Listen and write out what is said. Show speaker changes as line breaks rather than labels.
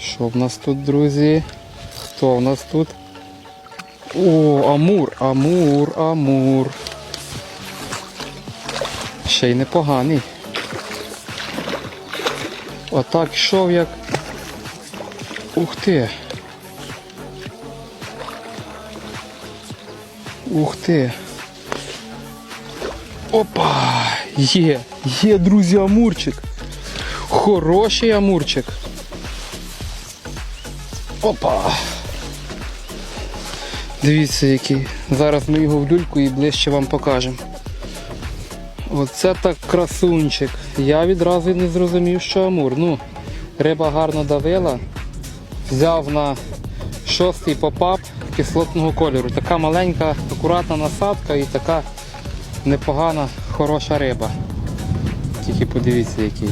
Що в нас тут, друзі? Хто в нас тут? О, Амур, Амур, Амур. Ще й непоганий. Отак йшов як. Ух ти. Ух ти. Опа! Є, є, друзі, амурчик. Хороший амурчик. Опа! Дивіться який. Зараз ми його в люльку і ближче вам покажемо. Оце так красунчик. Я відразу не зрозумів, що амур. Ну, риба гарно давила. Взяв на шостий попап кислотного кольору. Така маленька, акуратна насадка і така непогана, хороша риба. Тільки подивіться який.